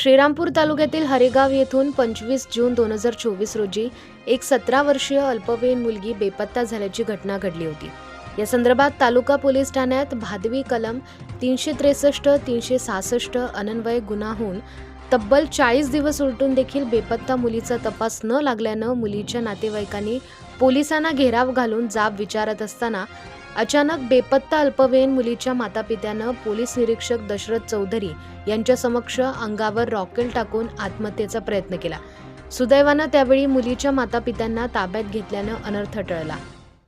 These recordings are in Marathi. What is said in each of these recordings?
श्रीरामपूर तालुक्यातील हरेगाव येथून पंचवीस जून दोन हजार चोवीस रोजी एक सतरा वर्षीय अल्पवयीन मुलगी बेपत्ता झाल्याची घटना घडली होती. या संदर्भात तालुका पोलीस ठाण्यात भादवी कलम तीनशे त्रेसष्ट तीनशे सहासष्ट अनन्वय गुन्हा होऊन तब्बल चाळीस दिवस उलटून देखील बेपत्ता मुलीचा तपास न लागल्यानं मुलीच्या नातेवाईकांनी पोलिसांना घेराव घालून जाब विचारत असताना अचानक बेपत्ता अल्पवयीन मुलीच्या मातापित्यानं पोलीस निरीक्षक दशरथ चौधरी यांच्या समक्ष अंगावर रॉकेल टाकून आत्महत्येचा प्रयत्न केला. सुदैवानं त्यावेळी मुलीच्या मातापित्यांना ताब्यात घेतल्यानं अनर्थ टळला.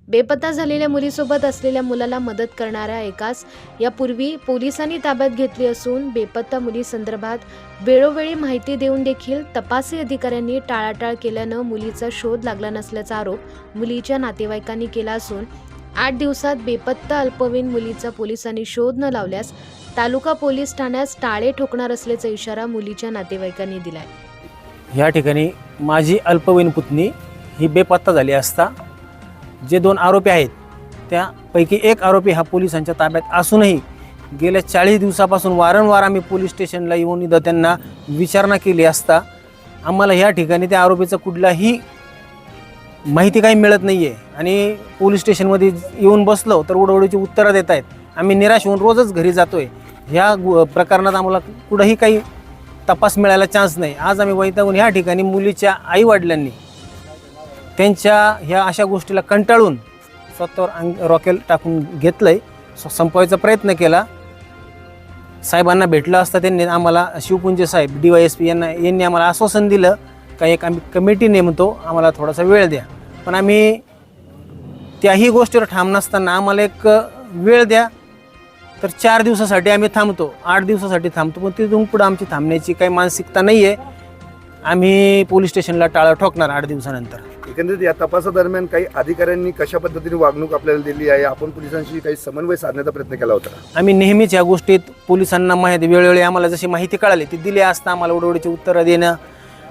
बेपत्ता झालेल्या मुलीसोबत असलेल्या मुलाला मदत करणाऱ्या एकास यापूर्वी पोलिसांनी ताब्यात घेतली असून बेपत्ता मुलीसंदर्भात वेळोवेळी माहिती देऊन देखील तपासी अधिकाऱ्यांनी टाळाटाळ केल्यानं मुलीचा शोध लागला नसल्याचा आरोप मुलीच्या नातेवाईकांनी केला असून आठ दिवसात बेपत्ता अल्पवयीन मुलीचा पोलिसांनी शोध न लावल्यास तालुका पोलीस ठाण्यास टाळे ठोकणार असल्याचा इशारा मुलीच्या नातेवाईकांनी दिलाय. या ठिकाणी माझी अल्पवयीन पुतणी ही बेपत्ता झाली असता जे दोन आरोपी आहेत त्यापैकी एक आरोपी हा पोलिसांच्या ताब्यात असूनही गेल्या चाळीस दिवसापासून वारंवार आम्ही पोलीस स्टेशनला येऊन इथं त्यांना विचारणा केली असता आम्हाला ह्या ठिकाणी त्या आरोपीचा कुठलाही माहिती काही मिळत नाही आहे आणि पोलीस स्टेशनमध्ये येऊन बसलो तर उडवडीची उत्तरं देत आहेत. आम्ही निराश होऊन रोजच घरी जातो आहे ह्या प्रकरणात आम्हाला कुठंही काही तपास मिळायला चान्स नाही. आज आम्ही वैतागून ह्या ठिकाणी मुलीच्या आईवडिलांनी त्यांच्या ह्या अशा गोष्टीला कंटाळून स्वतःवर अंग रॉकेल टाकून घेतलं आहे संपवायचा प्रयत्न केला. साहेबांना भेटलं असता त्यांनी आम्हाला Shivpunje Saheb D Y S P यांना यांनी आम्हाला आश्वासन दिलं. का एक आम्ही कमिटी नेमतो आम्हाला थोडासा वेळ द्या. पण आम्ही त्याही गोष्टीवर ठाम नसताना आम्हाला एक वेळ द्या. तर चार दिवसासाठी आम्ही थांबतो. आठ दिवसासाठी थांबतो पण तिथून पुढं आमची थांबण्याची काही मानसिकता नाही आहे आम्ही पोलीस स्टेशनला टाळं ठोकणार आठ दिवसानंतर. एकंदरीत या तपासादरम्यान काही अधिकाऱ्यांनी कशा पद्धतीने वागणूक आपल्याला दिली आहे? आपण पोलिसांशी काही समन्वय साधण्याचा प्रयत्न केला होता. आम्ही नेहमीच या गोष्टीत पोलिसांना माहिती वेळोवेळी आम्हाला जशी माहिती कळाली ती दिली असता आम्हाला उडवडीची उत्तरं देणं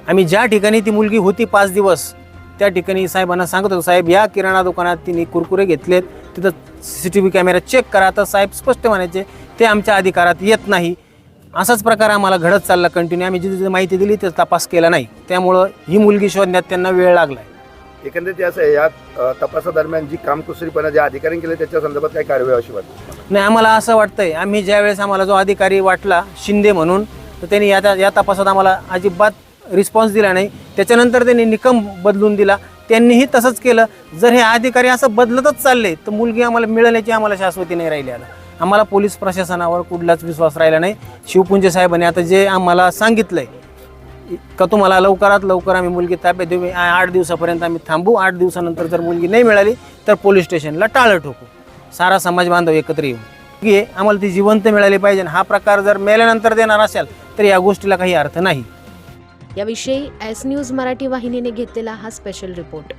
आम्ही ज्या ठिकाणी ती मुलगी होती पाच दिवस त्या ठिकाणी साहेबांना सांगत होतो साहेब या किराणा दुकानात तिने कुरकुरे घेतलेत तिथं C C T V camera check करा. तर साहेब स्पष्ट म्हणायचे ते आमच्या अधिकारात येत नाही. असाच प्रकार आम्हाला घडत चालला कंटिन्यू आम्ही जिथे जिथे माहिती दिली ते तपास केला नाही. त्यामुळं ही मुलगी शोधण्यात त्यांना वेळ लागला एकंदरीत असं आहे या तपासादरम्यान जी कामकुसरीपणा ज्या अधिकाऱ्यांनी केले त्याच्या संदर्भात काही कारवाई अशी वाटते नाही आम्हाला असं वाटतंय आम्ही ज्यावेळेस आम्हाला जो अधिकारी वाटला शिंदे म्हणून तर त्यांनी या या तपासात आम्हाला अजिबात रिस्पॉन्स दिला नाही. त्याच्यानंतर त्यांनी निकम बदलून दिला. त्यांनीही तसंच केलं. जर हे अधिकारी असं बदलतच चालले तर मुलगी आम्हाला मिळण्याची आम्हाला शाश्वती नाही राहिली आता. आम्हाला पोलीस प्रशासनावर कुठलाच विश्वास राहिला नाही. शिवपुंजे साहेबांनी आता जे आम्हाला सांगितलंय का तुम्हाला लवकरात लवकर आम्ही मुलगी ताब्यात देऊ. आठ दिवसापर्यंत आम्ही थांबू. आठ दिवसानंतर जर मुलगी नाही मिळाली तर पोलीस स्टेशनला टाळं ठोकू. सारा समाज बांधव एकत्र येऊ. की आम्हाला ती जिवंत मिळाली पाहिजे. हा प्रकार जर मेल्यानंतर देणार असेल तर या गोष्टीला काही अर्थ नाही. याविषयी एस न्यूज मराठी वाहिनीने घेतलेला हा स्पेशल रिपोर्ट